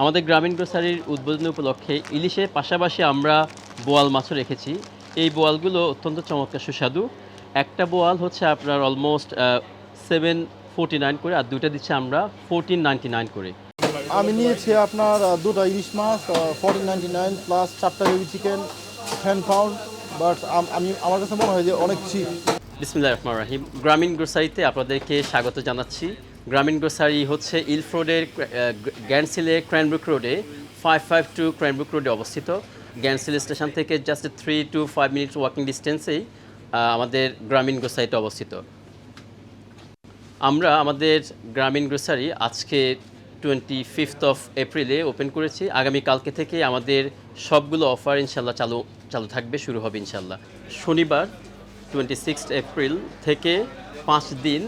আমাদের গ্রামীণ গ্রোসারির উদ্বোধন উপলক্ষে ইলিশের পাশাপাশি আমরা বোয়াল মাছও রেখেছি। এই বোয়ালগুলো অত্যন্ত চমৎকার সুস্বাদু। একটা বোয়াল হচ্ছে আপনার অলমোস্ট সেভেন ফোরটি নাইন করে আর দুটা দিচ্ছে আমরা ফোরটিন নাইনটি নাইন করে। আমি নিয়েছি আপনার দুটা ইলিশ মাছ ফোরটিন নাইনটি নাইন প্লাস চারটা baby chicken ten pound but আমি আমার কাছে মনে হয় যে অনেক চিপ বিসমুল্লাহ রহমান রাহিম। গ্রামীণ গ্রোসারিতে আপনাদেরকে স্বাগত জানাচ্ছি। গ্রামীণ গ্রোসারি হচ্ছে ইলফ রোডের গ্যান্ডসিলে ক্র্যানব্রুক রোডে ফাইভ ফাইভ টু ক্র্যানব্রুক রোডে অবস্থিত। গ্যান্ডসিল স্টেশন থেকে just three to five minutes walking ডিস্টেন্সেই আমাদের গ্রামীণ গ্রোসারিটা অবস্থিত। আমরা আমাদের গ্রামীণ গ্রোসারি আজকে টোয়েন্টি ফিফথ অফ এপ্রিলে ওপেন করেছি। আগামী কালকে থেকে আমাদের সবগুলো অফার ইনশাল্লাহ চালু চালু থাকবে, শুরু হবে ইনশাল্লাহ। শনিবার টোয়েন্টি সিক্স এপ্রিল থেকে পাঁচ দিন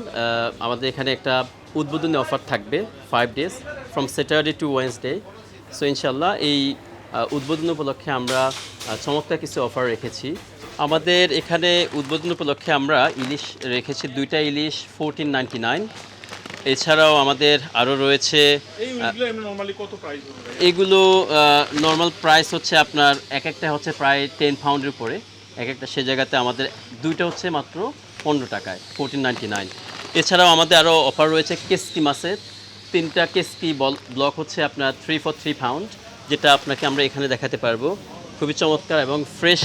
আমাদের এখানে একটা উদ্বোধনী অফার থাকবে five days from Saturday to Wednesday so ইনশাল্লাহ এই উদ্বোধন উপলক্ষে আমরা চমৎকার কিছু অফার রেখেছি। আমাদের এখানে উদ্বোধন উপলক্ষে আমরা ইলিশ রেখেছি দুইটা ইলিশ ফোরটিন নাইনটি নাইন এছাড়াও আমাদের আরও রয়েছে এগুলো নর্মাল প্রাইস হচ্ছে আপনার এক একটা হচ্ছে প্রায় টেন পাউন্ডের উপরে। এক একটা সে জায়গাতে আমাদের দুইটা হচ্ছে মাত্র পনেরো টাকায় ফোরটিন নাইনটি নাইন এছাড়াও আমাদের আরও অফার রয়েছে কেসকি মাছের। তিনটা কেসকি বল ব্লক হচ্ছে আপনার থ্রি ফর থ্রি পাউন্ড যেটা আপনাকে আমরা এখানে দেখাতে পারব। খুবই চমৎকার এবং ফ্রেশ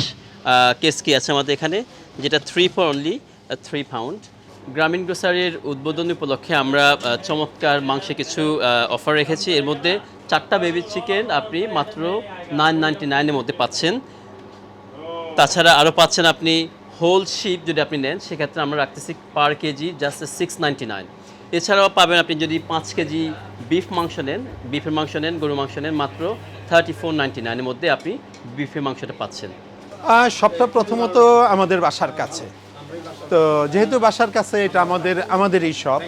কেসকি আছে আমাদের এখানে, যেটা three for only three pound Grameen গ্রোসারির উদ্বোধনী উপলক্ষে আমরা চমৎকার মাংসে কিছু অফার রেখেছি। এর মধ্যে চারটা বেবি চিকেন আপনি মাত্র নাইন নাইনটি নাইনের মধ্যে পাচ্ছেন। তাছাড়া আরও পাচ্ছেন আপনি হোল শিপ যদি আপনি নেন, সেক্ষেত্রে আমরা রাখতেছি per kg just six ninety nine এছাড়াও পাবেন আপনি যদি পাঁচ কেজি বিফ মাংস নেন, বিফের মাংস নেন গরু মাংস নেন, মাত্র থার্টি ফোর নাইনটি নাইনের মধ্যে আপনি বিফের মাংসটা পাচ্ছেন। সবটা প্রথমত আমাদের বাসার কাছে। তো যেহেতু বাসার কাছে এটা আমাদের আমাদের এই শপ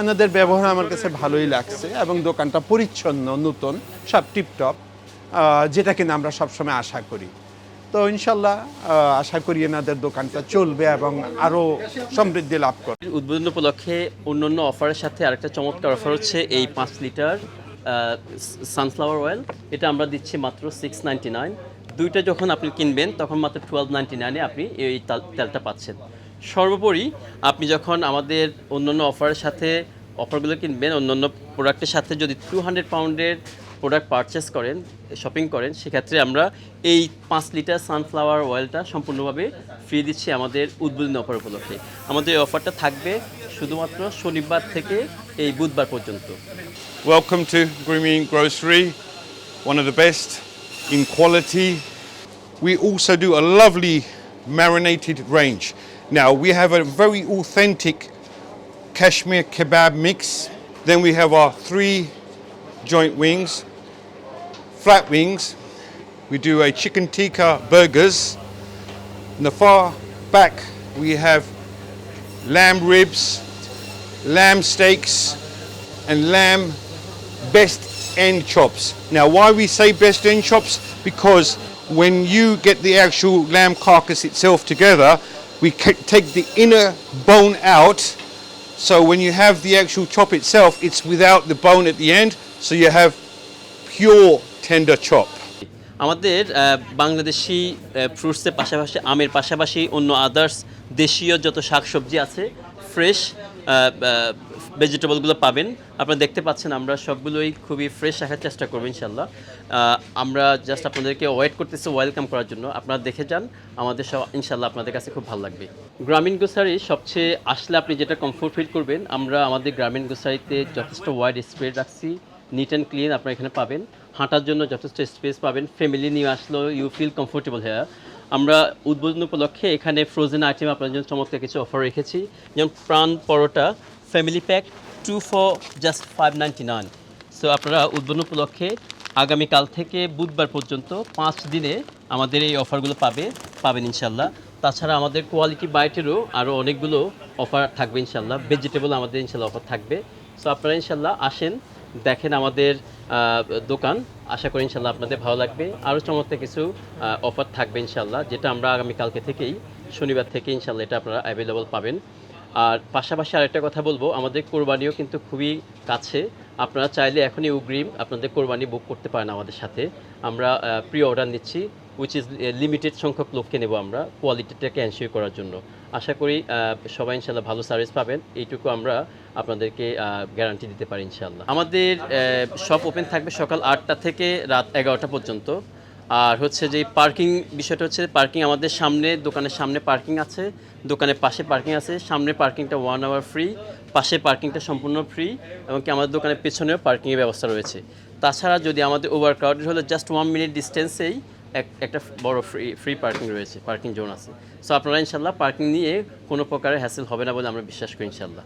আমাদের ব্যবহার আমার কাছে ভালোই লাগছে এবং দোকানটা পরিচ্ছন্ন, নতুন, সব টিপটপ যেটা কিনা আমরা সবসময় আশা করি। তো ইনশাল্লাহ আশা করি এনাদের দোকানটা চলবে এবং আরও সমৃদ্ধি লাভ করবে। উদ্বোধন উপলক্ষে অন্যান্য অফারের সাথে আরেকটা চমৎকার অফার হচ্ছে এই পাঁচ লিটার সানফ্লাওয়ার অয়েল এটা আমরা দিচ্ছি মাত্র সিক্স নাইন দুইটা যখন আপনি কিনবেন, তখন মাত্র টুয়েলভ নাইনটি নাইনে আপনি এই তাল- তেলটা পাচ্ছেন। সর্বোপরি আপনি যখন আমাদের অন্যান্য অফারের সাথে অফারগুলো কিনবেন, অন্যান্য প্রোডাক্টের সাথে যদি টু হান্ড্রেড পাউন্ডের প্রোডাক্ট পারচেস করেন শপিং করেন, সেক্ষেত্রে আমরা এই পাঁচ লিটার সানফ্লাওয়ার অয়েলটা সম্পূর্ণভাবে ফ্রি দিচ্ছি আমাদের উদ্বোধনী অফার উপলক্ষে। আমাদের এই অফারটা থাকবে শুধুমাত্র শনিবার থেকে এই বুধবার পর্যন্ত। Welcome to grooming grocery one of the best in quality we also do a lovely marinated range না we have a very authentic Kashmir kebab mix then we have a three joint wings flat wings. We do a chicken tikka burgers. In the far back we have lamb ribs, lamb steaks, and lamb best end chops. Now, why we say best end chops? Because when you get the actual lamb carcass itself together, we take the inner bone out. So when you have the actual chop itself, it's without the bone at the end. So you have pure tender chop. আমাদের বাংলাদেশি ফ্রুটসের পাশাপাশি, আমের পাশাপাশি অন্য others দেশীয় যত শাকসবজি আছে fresh ভেজিটেবলগুলো পাবেন। আপনারা দেখতে পাচ্ছেন আমরা সবগুলোই খুবই ফ্রেশ রাখার চেষ্টা করব ইনশাল্লাহ আমরা জাস্ট আপনাদেরকে ওয়েট করতেছি ওয়েলকাম করার জন্য। আপনারা দেখে যান, আমাদের সব ইনশাল্লাহ আপনাদের কাছে খুব ভালো লাগবে। গ্রামীণ গ্রোসারি সবচেয়ে আসলে আপনি যেটা কমফোর্ট ফিল করবেন, আমরা আমাদের গ্রামীণ গোসারিতে যথেষ্ট ওয়াইড স্প্রেড রাখছি। নিট অ্যান্ড ক্লিন আপনারা এখানে পাবেন। হাঁটার জন্য যথেষ্ট স্পেস পাবেন। ফ্যামিলি নিয়ে আসলেও ইউ ফিল কমফোর্টেবল হেয়ার আমরা উদ্বোধন উপলক্ষে এখানে ফ্রোজেন আইটেম আপনার জন্য চমৎকার কিছু অফার রেখেছি। যেমন Pran paratha family pack two for just five ninety nine so আপনারা উদ্বোধন উপলক্ষে আগামীকাল থেকে বুধবার পর্যন্ত পাঁচ দিনে আমাদের এই অফারগুলো পাবে, পাবেন ইনশাল্লাহ তাছাড়া আমাদের কোয়ালিটি বাইটেরও আরও অনেকগুলো অফার থাকবে ইনশাল্লাহ ভেজিটেবল আমাদের ইনশাল্লাহ অফার থাকবে। সো আপনারা ইনশাল্লাহ আসেন। দেখেন আমাদের দোকান। আশা করি ইনশাল্লাহ আপনাদের ভালো লাগবে। আরও চমৎকার কিছু অফার থাকবে ইনশাল্লাহ, যেটা আমরা আগামীকালকে থেকেই, শনিবার থেকে ইনশাল্লাহ এটা আপনারা অ্যাভেলেবল পাবেন। আর পাশাপাশি আরেকটা কথা বলব, আমাদের কোরবানিও কিন্তু খুবই কাছে। আপনারা চাইলে এখনই উগ্রিম আপনাদের কোরবানি বুক করতে পারেন আমাদের সাথে। আমরা প্রি অর্ডার নিচ্ছি উইচ ইজ লিমিটেড সংখ্যক লোককে নেব আমরা কোয়ালিটিটাকে এনশিওর করার জন্য। আশা করি সবাই ইনশাল্লাহ ভালো সার্ভিস পাবেন। এইটুকু আমরা আপনাদেরকে গ্যারান্টি দিতে পারি ইনশাল্লাহ আমাদের শপ ওপেন থাকবে সকাল আটটা থেকে রাত এগারোটা পর্যন্ত। আর হচ্ছে যে পার্কিং, বিষয়টা হচ্ছে পার্কিং আমাদের সামনে, দোকানের সামনে পার্কিং আছে, দোকানের পাশে পার্কিং আছে, সামনে পার্কিংটা ওয়ান আওয়ার ফ্রি পাশে পার্কিংটা সম্পূর্ণ ফ্রি এবং কি আমাদের দোকানের পেছনেও পার্কিংয়ের ব্যবস্থা রয়েছে। তাছাড়া যদি আমাদের ওভার ক্রাউডেড হলে জাস্ট ওয়ান মিনিট ডিস্টেন্সেই এক, একটা বড় ফ্রি ফ্রি পার্কিং রয়েছে পার্কিং জোন আছে। সো আপনারা ইনশাল্লাহ পার্কিং নিয়ে কোনো প্রকারের হ্যাসেল হবে না বলে আমরা বিশ্বাস করি ইনশাল্লাহ।